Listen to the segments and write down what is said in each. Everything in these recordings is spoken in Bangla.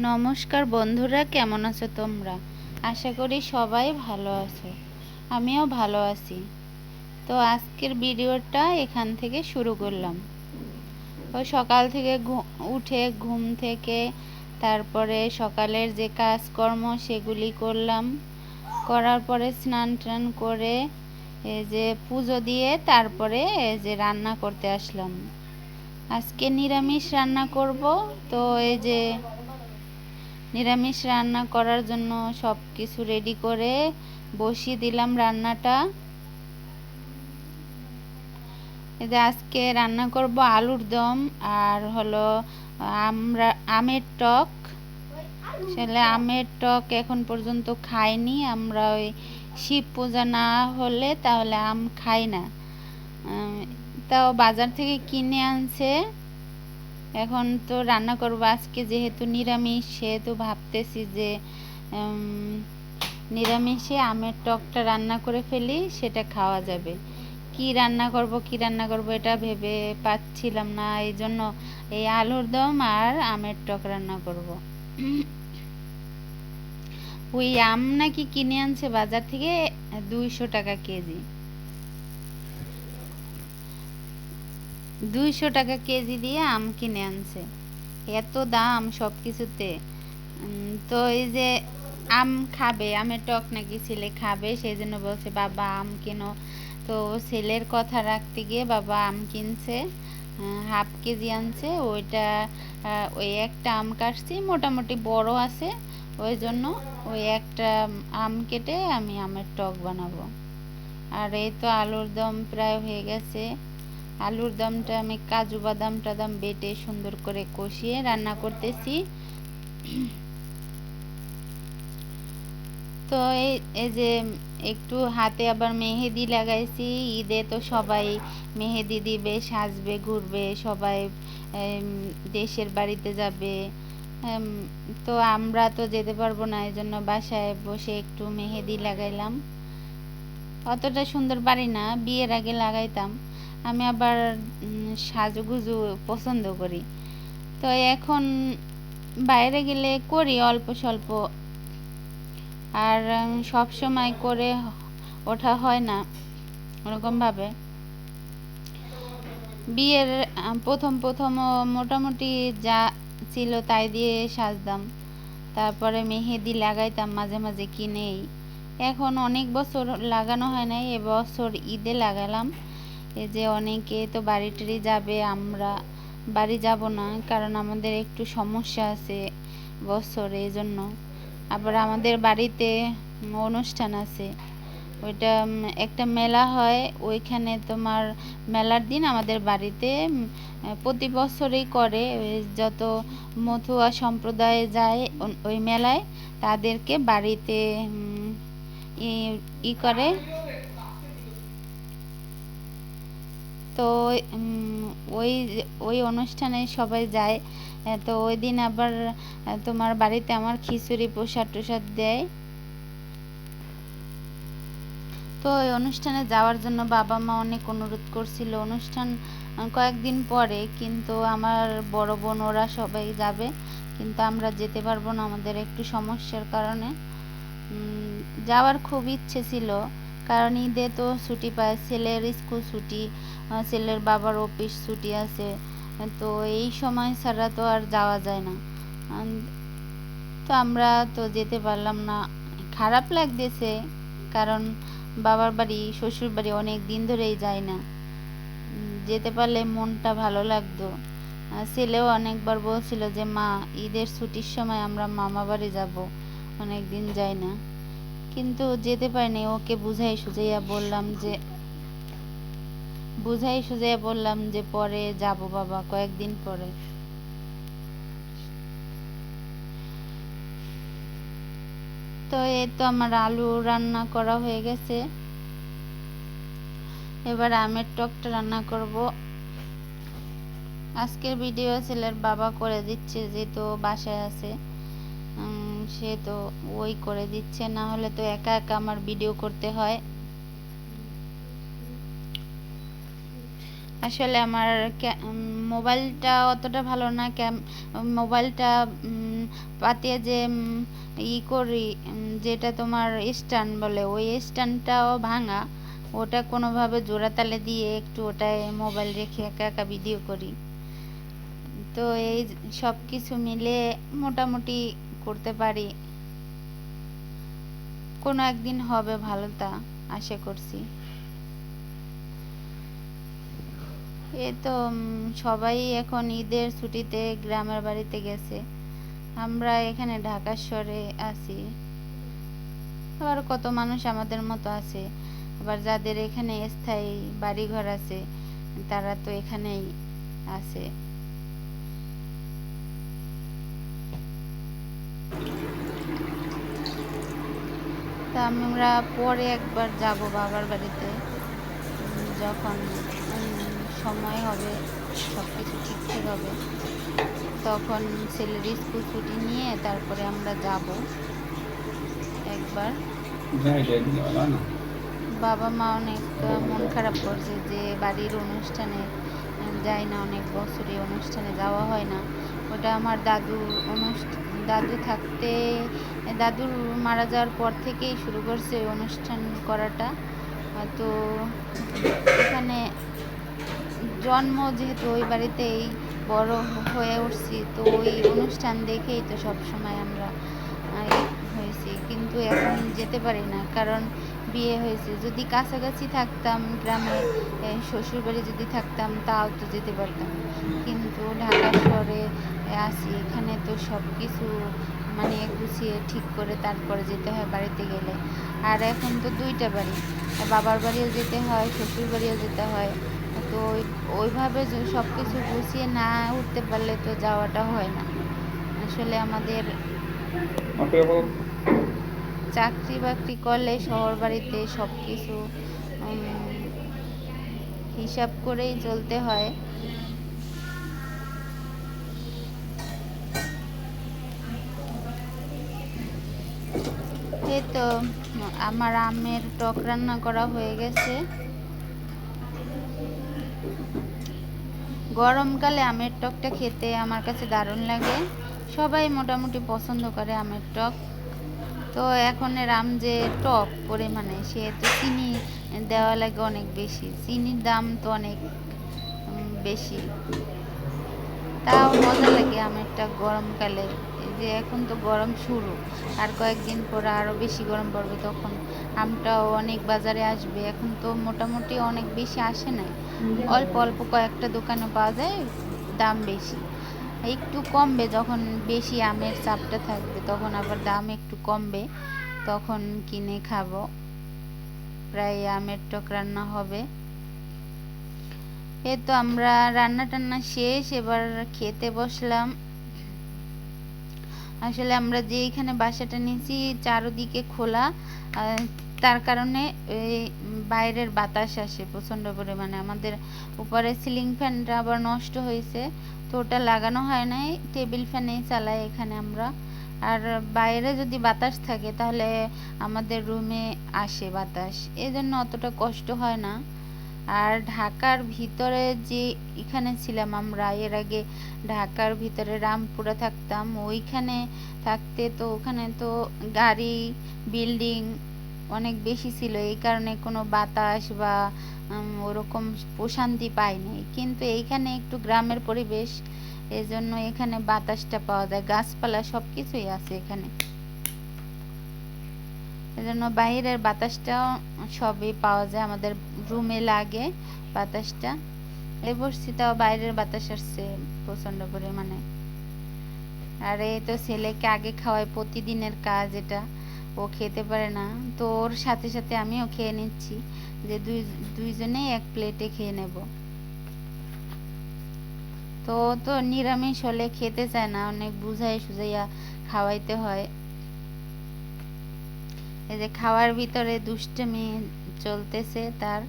নমস্কার বন্ধুরা, কেমন আছো তোমরা? আশা করি সবাই ভালো আছো। আমিও ভালো আছি। তো আজকের ভিডিওটা এখান থেকে শুরু করলাম। ওই সকাল থেকে উঠে ঘুম থেকে, তারপরে সকালের যে কাজকর্ম সেগুলি করলাম। করার পরে স্নান টান করে এই যে পুজো দিয়ে তারপরে এই যে রান্না করতে আসলাম। আজকে নিরামিষ রান্না করব। তো এই যে নিরামিষ রান্না করার জন্য সব কিছু রেডি করে বসিয়ে দিলাম রান্নাটা। যে আজকে রান্না করব আলুর দম আর হলো, আমরা আমের টক। আসলে আমের টক এখন পর্যন্ত খাইনি, আমরা ওই শিব পূজা না হলে তাহলে আম খাই না। তাও বাজার থেকে কিনে আনছে। এখন তো রান্না করব আজকে যেহেতু নিরামিষ, সেহেতু ভাবতেছি যে নিরামিষে আমের টকটা রান্না করে ফেলি, সেটা খাওয়া যাবে। কি রান্না করব, কি রান্না করব এটা ভেবে পাচ্ছিলাম না এই জন্য এই আলুর দম আর আমের টক রান্না করব। ওই আম নাকি কিনে আনছে বাজার থেকে দুইশো টাকা কেজি। দুইশো টাকা কেজি দিয়ে আম কিনে আনছে। এত দাম সব কিছুতে তো এই যে আম খাবে, আমের টক নাকি ছেলে খাবে সেই জন্য বলছে, বাবা, আম কেনো? তো ছেলের কথা রাখতে গিয়ে বাবা আম কিনছে হাফ কেজি আনছে। ওইটা ওই একটা আম কাটছি, মোটামুটি বড় আছে। ওই জন্য ওই একটা আম কেটে আমি আমের টক বানাবো। আর এই তো আলুর দম প্রায় হয়ে গেছে। আলুর দমটা আমি কাজু বাদাম টাদাম বেটে সুন্দর করে কষিয়ে রান্না করতেছি। তো এই যে একটু হাতে আবার মেহেদি লাগাইছি, ঈদে তো সবাই মেহেদি দিবে, সাজবে, ঘুরবে, সবাই দেশের বাড়িতে যাবে। তো আমরা তো যেতে পারব না এই জন্য বাসায় বসে একটু মেহেদি লাগাইলাম। অতটা সুন্দর পারি না, বিয়ের আগে লাগাইতাম। আমি আবার সাজুগুজু পছন্দ করি। তো এখন বাইরে গেলে করি অল্প স্বল্প। আর সব সময় করে ওঠা হয় না ওরকমভাবে বিয়ের প্রথম প্রথম মোটামুটি যা ছিল তাই দিয়ে সাজতাম। তারপরে মেহেদি লাগাইতাম মাঝে মাঝে কিনেই। এখন অনেক বছর লাগানো হয় নাই এবছর ঈদে লাগালাম। এই যে অনেকে তো বাড়ি টাড়ি যাবে, আমরা বাড়ি যাব না, কারণ আমাদের একটু সমস্যা আছে বছরে এই জন্য আবার আমাদের বাড়িতে অনুষ্ঠান আছে, ওইটা একটা মেলা হয়, ওইখানে তোমার মেলার দিন আমাদের বাড়িতে প্রতি বছরই করে যত মথুয়া সম্প্রদায়ে যায় ওই মেলায়, তাদেরকে বাড়িতে ই করে। তো ওই ওই অনুষ্ঠানে সবাই যায়। তো ওই দিন আবার তোমার বাড়িতে আমার খিচুড়ি, প্রসাদ টসাদ দেয়। তো ওই অনুষ্ঠানে যাওয়ার জন্য বাবা মা অনেক অনুরোধ করছিল। অনুষ্ঠান কয়েকদিন পরে কিন্তু আমার বড় বোন, ওরা সবাই যাবে। কিন্তু আমরা যেতে পারব না, আমাদের একটু সমস্যার কারণে। যাওয়ার খুব ইচ্ছে ছিল। কারণ ঈদে তো ছুটি পায়, ছেলের স্কুল ছুটি ছেলের বাবার অফিস ছুটি আছে, তো এই সময় ছাড়া তো আর যাওয়া যায় না। তো আমরা তো যেতে পারলাম না। খারাপ লাগতেছে, কারণ বাবার বাড়ি, শ্বশুর বাড়ি অনেক দিন ধরেই যায় না। যেতে পারলে মনটা ভালো লাগতো। ছেলেও অনেকবার বলছিল যে, মা, ঈদের ছুটির সময় আমরা মামা বাড়ি যাব, অনেক দিন যাই না। কিন্তু যেতে পারিনি। ওকে বুঝাই সুঝাইয়া বললাম যে, বুঝাই সুঝাইয়া বললাম যে, পরে যাব বাবা, কয়েকদিন পরে। তো এই তো আমার আলু রান্না করা হয়ে গেছে। এবার আমের টকটা রান্না করব। আজকের ভিডিও ছেলের বাবা করে দিচ্ছে, যেহেতু বাসায় আছে। সে তো ওই করে দিচ্ছে, না হলে তো একা একা আমার ভিডিও করতে হয়। আসলে আমার মোবাইলটা অতটা ভালো না, ক্যাম, মোবাইলটা পাতিয়ে যে ই করি যেটা তোমার স্ট্যান্ড বলে, ওই স্ট্যান্ডটাও ভাঙা। ওটা কোনোভাবে জোড়া তালে দিয়ে একটু ওটায় মোবাইল রেখে একা একা ভিডিও করি। তো এই সব কিছু মিলে মোটামুটি করতে পারি। কোনো একদিন হবে ভালো তা, আশা করছি। এ তো সবাই এখন ঈদের ছুটিতে গ্রামের বাড়িতে গেছে। আমরা এখানে ঢাকা শহরে আছি। আবার কত মানুষ আমাদের মতো আছে। আবার যাদের এখানে স্থায়ী বাড়িঘর আছে, তারা তো এখানেই আছে। তা আমরা পরে একবার যাব বাবার বাড়িতে। যখন সময় হবে সব কিছু ঠিকঠাক হবে তখন ছেলের স্কুল ছুটি নিয়ে তারপরে আমরা যাব একবার। না? বাবা মা অনেক মন খারাপ করছে যে বাড়ির অনুষ্ঠানে যায় না অনেক বছরে অনুষ্ঠানে যাওয়া হয় না। ওটা আমার দাদুর অনুষ্ঠান দাদু থাকতে দাদুর মারা যাওয়ার পর থেকেই শুরু করছে অনুষ্ঠান করাটা। তো এখানে জন্ম যেহেতু ওই বাড়িতেই বড় হয়ে উঠছি, তো ওই অনুষ্ঠান দেখেই তো সব সময় আমরা হয়েছি। কিন্তু এখন যেতে পারি না, কারণ বিয়ে হয়েছে। যদি কাছাকাছি থাকতাম, গ্রামে শ্বশুরবাড়ি যদি থাকতাম, তাও তো যেতে পারতাম। কিন্তু ঢাকা শহরে আসি, এখানে তো সব কিছু মানে গুছিয়ে ঠিক করে তারপরে যেতে হয় বাড়িতে গেলে। আর এখন তো দুইটা বাড়ি। বাবার বাড়িও যেতে হয়, শ্বশুর বাড়িও যেতে হয়। তো ওই, ওইভাবে সব কিছু গুছিয়ে না উঠতে পারলে তো যাওয়াটা হয় না। আসলে আমাদের চাকরি বাকরি করলে শহর বাড়িতে সব কিছু হিসাব করেই চলতে হয়। এই তো, আমার আমের টক রান্না করা হয়ে গেছে। গরমকালে আমের টকটা খেতে আমার কাছে দারুণ লাগে। সবাই মোটামুটি পছন্দ করে আমের টক। তো এখন এর আম যে টক পরিমাণে সে তো চিনি দেওয়া লাগে অনেক বেশি। চিনির দাম তো অনেক বেশি। তাও মজা লাগে আমেরটা গরমকালে এই যে এখন তো গরম শুরু আর কয়েকদিন পরে আরও বেশি গরম পড়বে তখন। আমটাও অনেক বাজারে আসবে এখন তো মোটামুটি অনেক বেশি আসে না অল্প অল্প কয়েকটা দোকানে পাওয়া যায় দাম বেশি। একটু কমবে, যখন বেশি আমের চাপটা থাকবে, তখন আবার দাম একটু কমবে, তখন কিনে খাব। প্রায় আমের টক রান্না হবে। এই তো আমরা রান্না টান্না শেষ, এবার খেতে বসলাম। আসলে আমরা যে এখানে বাসাটা নিয়েছি, চারোদিকে খোলা তার কারণে এই বাইরের বাতাস আসে প্রচণ্ড পরিমাণে। আমাদের উপরে সিলিং ফ্যানটা আবার নষ্ট হয়েছে। তো ওটা লাগানো হয় নাই টেবিল ফ্যানেই চালাই এখানে আমরা। আর বাইরে যদি বাতাস থাকে তাহলে আমাদের রুমে আসে বাতাস। এই জন্য অতটা কষ্ট হয় না। আর ঢাকার ভিতরে যে এখানে ছিলাম আমরা, এর আগে ঢাকার ভিতরে রামপুরে থাকতাম, ওইখানে থাকতে তো ওখানে তো গাড়ি বিল্ডিং অনেক বেশি ছিল, এই কারণে কোনো বাতাস বা ওরকম প্রশান্তি পাইনি। কিন্তু এইখানে একটু গ্রামের পরিবেশ, এজন্য এখানে বাতাসটা পাওয়া যায়, গাছপালা সব কিছুই আছে এখানে। এজন্য বাইরের বাতাসটাও সবই পাওয়া যায়, আমাদের রুমে লাগে বাতাসটা। এই বসছি তাও বাইরের বাতাস আসছে প্রচণ্ড পরিমাণে। আর, এই তো ছেলেকে আগে খাওয়ায় প্রতিদিনের কাজ এটা। ও খেতে পারে না। তো ওর সাথে সাথে আমিও খেয়ে নিচ্ছি। যে দুই, দুইজনেই এক প্লেটে খেয়ে নেব। তো তো নিরামিষ হলে খেতে চায় না। অনেক বুঝাই সুঝাইয়া খাওয়াইতে হয়। এই যে খাওয়ার ভিতরে দুষ্টমি চলতেছে তার।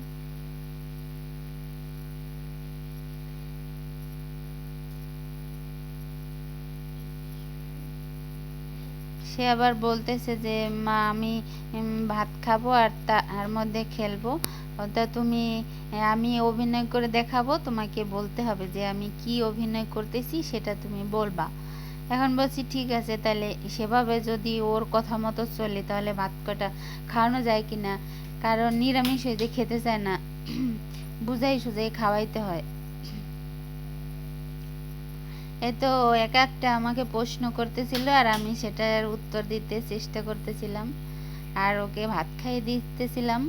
সে আবার বলতেছে যে, মা, আমি ভাত খাব আর তার মধ্যে খেলব। তা তুমি, আমি অভিনয় করে দেখাবো। তোমাকে বলতে হবে যে, আমি কি অভিনয় করতেছি সেটা তুমি বলবা। এখন বলছি, ঠিক আছে, তাহলে সেভাবে যদি ওর কথা মতো চলে, তাহলে ভাত কটা খাওয়ানো যায় কি না কারণ নিরামিষ হয়ে যে খেতে চায় না, বুঝাই সুঝাই খাওয়াইতে হয়। এ তো এক একটা আমাকে প্রশ্ন করতেছিল আর আমি সেটার উত্তর দিতে চেষ্টা করতেছিলাম। আর ওকে ভাত খাইয়ে দিতেছিলাম।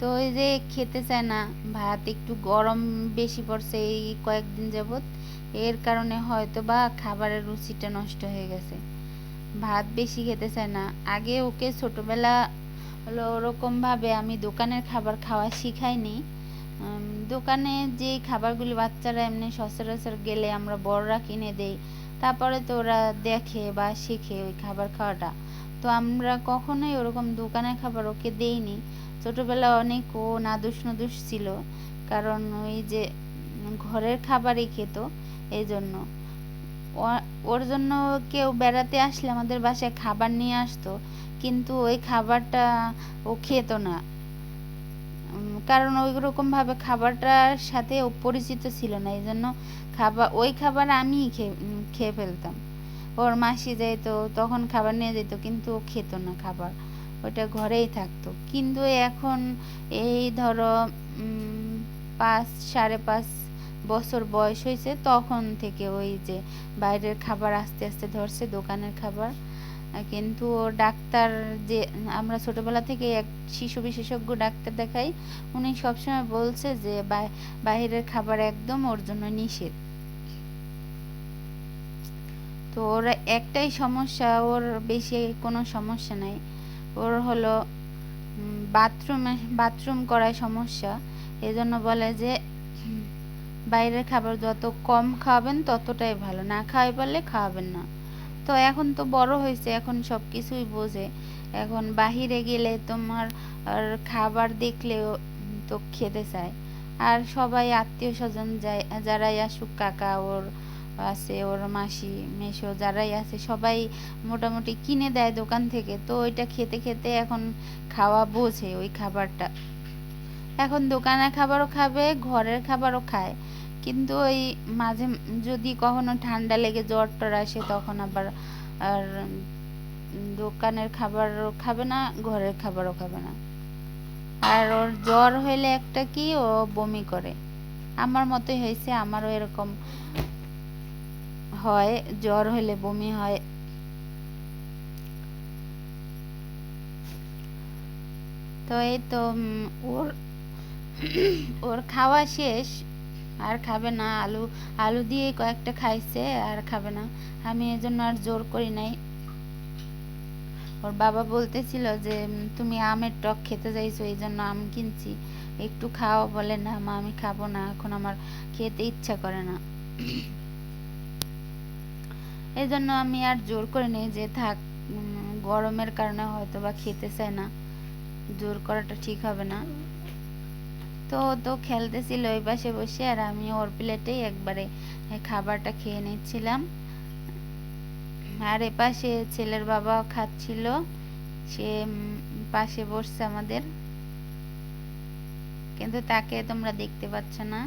তো ওই যে খেতে চায় না, ভাত একটু গরম বেশি পড়ছে এই কয়েকদিন যাবৎ। এর কারণে হয়তো বা খাবারের রুচিটা নষ্ট হয়ে গেছে। ভাত বেশি খেতে চায় না। আগে ওকে ছোটোবেলা হলো ওরকমভাবে আমি দোকানের খাবার খাওয়া শিখাইনি। দোকানে যে খাবারগুলি বাচ্চারা এমনি সচরাচর গেলে আমরা বড়রা কিনে দেই, তারপরে তো ওরা দেখে বা শেখে ওই খাবার খাওয়াটা। তো আমরা কখনোই ওরকম দোকানের খাবার ওকে দেইনি। ছোটবেলা অনেক ও নাদুস নুদুস ছিল, কারণ ওই যে ঘরের খাবারই খেত এই জন্য ওর জন্য কেউ বেড়াতে আসলে আমাদের বাসায় খাবার নিয়ে আসতো, কিন্তু ওই খাবারটা ও খেত না। কারণ ওই রকমভাবে খাবারটার সাথে ও পরিচিত ছিল না, এই জন্য খাবার, ওই খাবার আমিই খেয়ে খেয়ে ফেলতাম। ওর মাসি যেত তখন খাবার নিয়ে যেত কিন্তু ও খেত না খাবার। ওটা ঘরেই থাকতো। কিন্তু এখন এই ধরো পাঁচ, সাড়ে পাঁচ বছর বয়স হয়েছে, তখন থেকে ওই যে বাইরের খাবার আস্তে আস্তে ধরছে, দোকানের খাবার। কিন্তু ডাক্তার যে, আমরা ছোটবেলা থেকে এক শিশু বিশেষজ্ঞ ডাক্তার দেখাই, উনি সবসময় বলছে যে বাই- বাইরের খাবার একদম ওর জন্য নিষেধ। তো ওর একটাই সমস্যা, ওর বেশি কোনো সমস্যা নাই। ওর হলো বাথরুমে, বাথরুম করায় সমস্যা। এজন্য বলে যে, বাইরের খাবার যত কম খাওয়াবেন ততটাই ভালো। না খাওয়াই পারলে খাওয়াবেন না। তো এখন তো বড় হয়েছে, এখন সব কিছুই বোঝে। এখন বাহিরে গেলে তোমার খাবার দেখলেও তো খেতে চায়। আর সবাই আত্মীয় স্বজন যায়, যারাই আসুক কাকা, ওর আছে, ওর মাসি, মেসো যারাই আছে, সবাই মোটামুটি কিনে দেয় দোকান থেকে। তো ওইটা খেতে খেতে এখন খাওয়া বোঝে ওই খাবারটা। এখন দোকানের খাবারও খাবে, ঘরের খাবারও খায়। কিন্তু ওই মাঝে যদি কখনো ঠান্ডা লেগে জ্বর টর আসে, তখন আবার আর দোকানের খাবারও খাবে না, ঘরের খাবারও খাবে না। আর ওর জ্বর হইলে একটা কি, ও বমি করে। আমার মতোই হয়েছে আমারও এরকম হয়, জ্বর হলে বমি হয়। তো এই তো ওর ওর খাওয়া শেষ। আর খাবে না। আলু আলু দিয়ে কয়েকটা খাইছে, আর খাবে না। আমি এজন্য আর জোর করি নাই। ওর বাবা বলতেছিল যে তুমি আমের টক খেতে চাইছো এই জন্য আম কিনছি। একটু খাও। বলে, না মা, আমি খাব না। এখন আমার খেতে ইচ্ছা করে না। এই জন্য আমি আর জোর করে নেই যে, থাক গরমের কারণে হয়তো বা খেতে চায় না। জোর করাটা ঠিক হবে না। তো ও তো খেলতেছিল ওই পাশে বসে আর আমি ওর প্লেটেই একবারে খাবারটা খেয়ে নিচ্ছিলাম। আর এপাশে পাশে ছেলের বাবা খাচ্ছিল, সে পাশে বসছে আমাদের। কিন্তু তাকে তোমরা দেখতে পাচ্ছ না।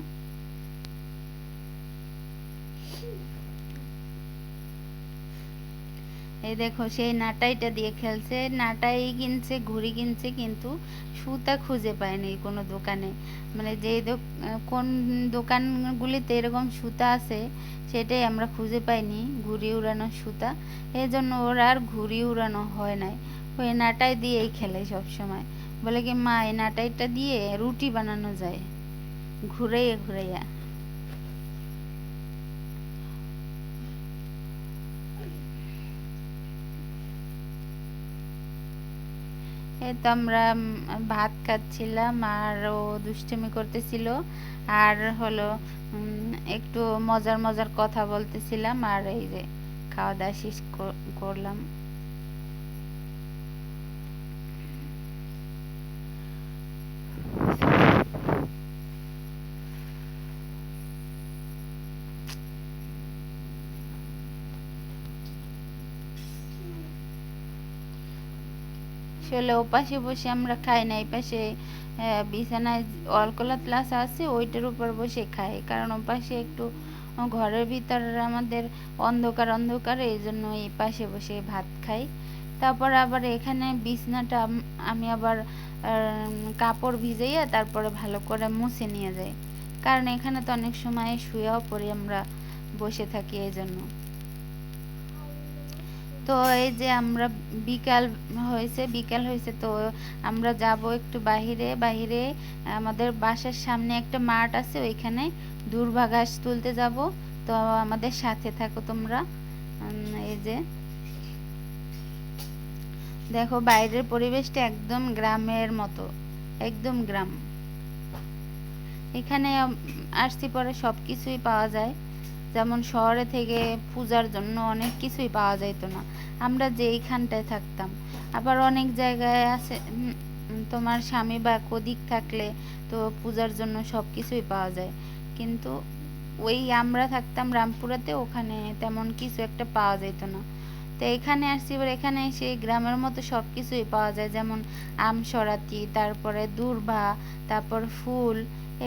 এই দেখো, সেই নাটাইটা দিয়ে খেলছে। নাটাই কিনছে, ঘুড়ি কিনছে, কিন্তু সুতা খুঁজে পায়নি কোনো দোকানে। মানে যে কোন দোকানগুলিতে এরকম সুতা আছে, সেটাই আমরা খুঁজে পাইনি, ঘুড়ি উড়ানোর সুতা। এই জন্য ওর আর ঘুড়ি উড়ানো হয় নাই। ওই নাটাই দিয়েই খেলে সব সময় বলে কি, মা, এই নাটাইটা দিয়ে রুটি বানানো যায়। ঘুরাইয়া ঘুরাইয়া। এই তো আমরা ভাত খাচ্ছিলাম আর ও দুষ্টুমি করতেছিল। আর হলো একটু মজার মজার কথা বলতেছিলাম আর এই যে খাওয়া দাওয়া শেষ করলাম। আসলে ও পাশে বসে আমরা খাই না, এই পাশে বিছানায় অলকলা প্লাস আছে, ওইটার উপর বসে খাই। কারণ ও পাশে একটু ঘরের ভিতর আমাদের অন্ধকার অন্ধকার, এই জন্য এই পাশে বসে ভাত খাই। তারপর আবার এখানে বিছনাটা আমি আবার কাপড় ভিজাইয়া তারপরে ভালো করে মুছে নিয়ে যাই। কারণ এখানে তো অনেক সময় শুয়েও পড়ি আমরা বসে থাকি, এই জন্য। তো এই যে আমরা বিকাল হয়েছে বিকাল হয়েছে তো আমরা যাব একটু বাহিরে বাহিরে আমাদের বাসার সামনে একটা মাঠ আছে, ওইখানে দূর্বা ঘাস তুলতে যাব। তো আমাদের সাথে থাকো তোমরা। এই যে দেখো বাইরের পরিবেশটা একদম গ্রামের মতো, একদম গ্রাম। এখানে আসছি পরে সব কিছুই পাওয়া যায়। যেমন শহরে থেকে পূজার জন্য অনেক কিছুই পাওয়া যাইতো না। আমরা যে এইখানটায় থাকতাম। আবার অনেক জায়গায় আছে তোমার স্বামী বা কদিক থাকলে তো পূজার জন্য সব কিছুই পাওয়া যায়। কিন্তু ওই আমরা থাকতাম রামপুরাতে, ওখানে তেমন কিছু একটা পাওয়া যেত না। তো এখানে আসছি, এবার এখানে এসে গ্রামের মতো সব কিছুই পাওয়া যায়। যেমন আম সরাতি, তারপরে দূর্বা, তারপর ফুল,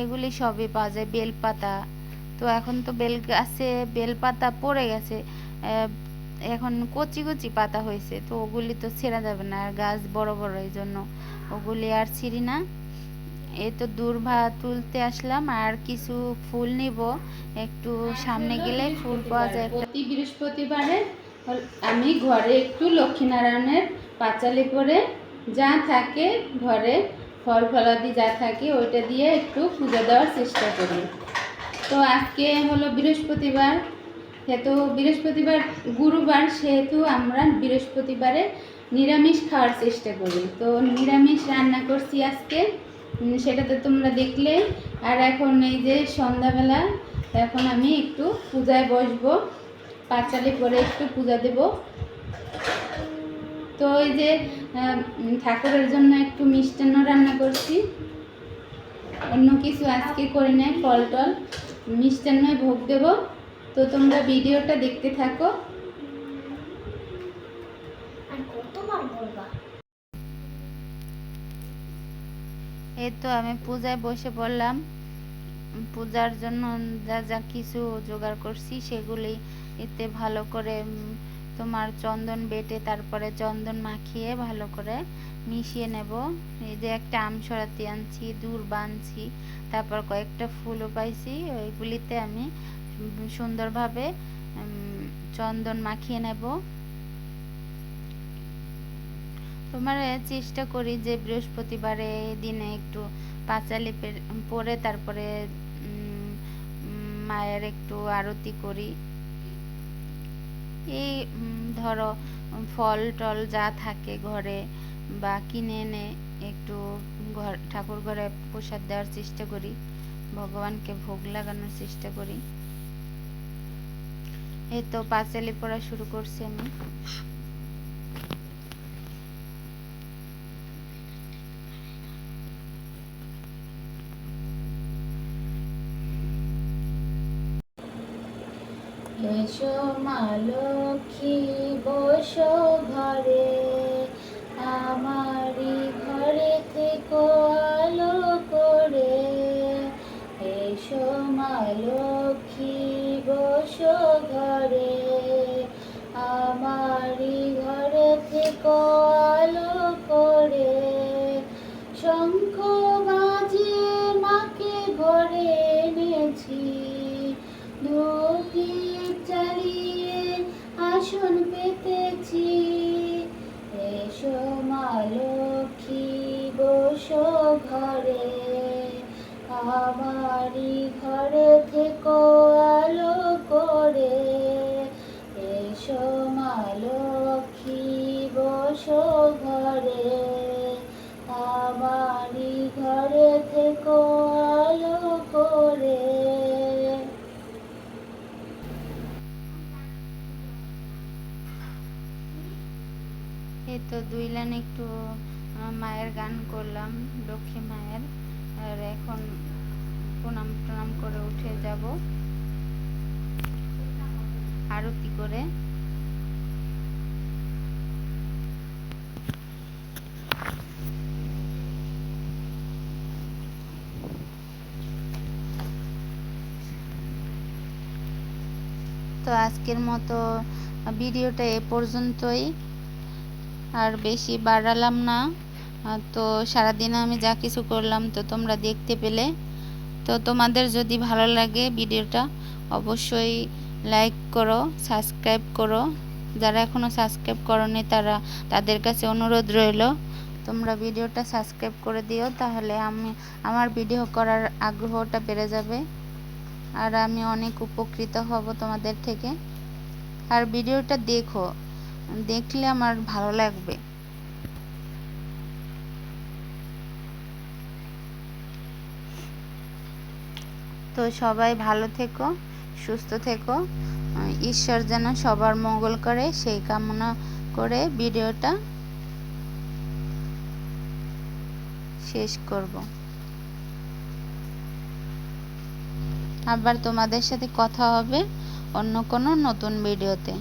এগুলি সবই পাওয়া যায়। বেলপাতা তো এখন তো বেল গাছে বেলপাতা পড়ে গেছে এখন কচি কচি পাতা হয়েছে, তো ওগুলি তো ছেঁড়া যাবে না, আর গাছ বড় বড় এই জন্য ওগুলি আর ছিঁড়ি না। এই তো দূর্বা তুলতে আসলাম, আর কিছু ফুল নিব, একটু সামনে গেলে ফুল পাওয়া যায় প্রতি বৃহস্পতিবারে আমি ঘরে একটু লক্ষ্মীনারায়ণের পাঁচালি করে যা থাকে, ঘরে ফল ফলাদি যা থাকে, ওইটা দিয়ে একটু পুজো দেওয়ার চেষ্টা করি। তো আজকে হলো বৃহস্পতিবার, যেহেতু বৃহস্পতিবার গুরুবার, সেহেতু আমরা বৃহস্পতিবারে নিরামিষ খাওয়ার চেষ্টা করি। তো নিরামিষ রান্না করছি আজকে। সেটা তো তোমরা দেখলে। আর এখন এই যে সন্ধ্যাবেলা, এখন আমি একটু পূজায় বসবো। পাঁচালি করে একটু পূজা দেব। তো ওই যে ঠাকুরের জন্য একটু মিষ্টান্ন রান্না করছি। অন্য কিছু আজকে করে নেয় ফল টল। মিষ্টান্নয় ভোগ দেব। তো তোমরা ভিডিওটা দেখতে থাকো। আর কতবার বলবা? এই তো আমি পূজায় বসে পড়লাম। পূজার জন্য যা যা কিছু জোগাড় করছি সেগুলি এতে ভালো করে তোমার চন্দন বেটে তারপরে চন্দন মাখিয়ে ভালো করে মিশিয়ে নেব। এই যে একটা আমসরাতি আনছি দূর্বা আনছি, তারপর কয়েকটা ফুলও পাইছি। ওইগুলিতে আমি সুন্দরভাবে চন্দন মাখিয়ে নেব। তোমার চেষ্টা করি যে বৃহস্পতিবারে দিনে একটু পাঁচালি পরে তারপরে মায়ের একটু আরতি করি। এই ধরো, ফল টল যা থাকে ঘরে বা কিনে এনে একটু ঘর, ঠাকুর ঘরে প্রসাদ দেওয়ার চেষ্টা করি, ভগবানকে ভোগ লাগানোর চেষ্টা করি। এই তো পাঁচালি পড়া শুরু করছি আমি। এসো মা লক্ষ্মী বসো আমারই ঘরে থেকে, আলো করে। এসো মা লক্ষ্মী, বসো ঘরে। আমারই ঘরে থেকে, আলো করে। এই তো দুই লাইন একটু মায়ের গান করলাম, লক্ষ্মী মায়ের। আর এখন প্রণাম প্রণাম করে উঠে যাব। আরতি করে। তো আজকের মতো ভিডিওটা এ পর্যন্তই। আর বেশি বাড়ালাম না। তো সারাদিন আমি যা কিছু করলাম তো তোমরা দেখতে পেলে। তো তোমাদের যদি ভালো লাগে ভিডিওটা, অবশ্যই লাইক করো সাবস্ক্রাইব করো। যারা এখনও সাবস্ক্রাইব করনি তারা তাদের কাছে অনুরোধ রইল, তোমরা ভিডিওটা সাবস্ক্রাইব করে দিও, তাহলে আমি, আমার ভিডিও করার আগ্রহটা বেড়ে যাবে। আর আমি অনেক উপকৃত হব তোমাদের থেকে। আর ভিডিওটা দেখো, দেখলে আমার ভালো লাগবে। তো সবাই ভালো থেকো, সুস্থ থেকো। ঈশ্বর যেন সবার মঙ্গল করে, সেই কামনা করে ভিডিওটা শেষ করব। আবার তোমাদের সাথে কথা হবে অন্য কোনো নতুন ভিডিওতে।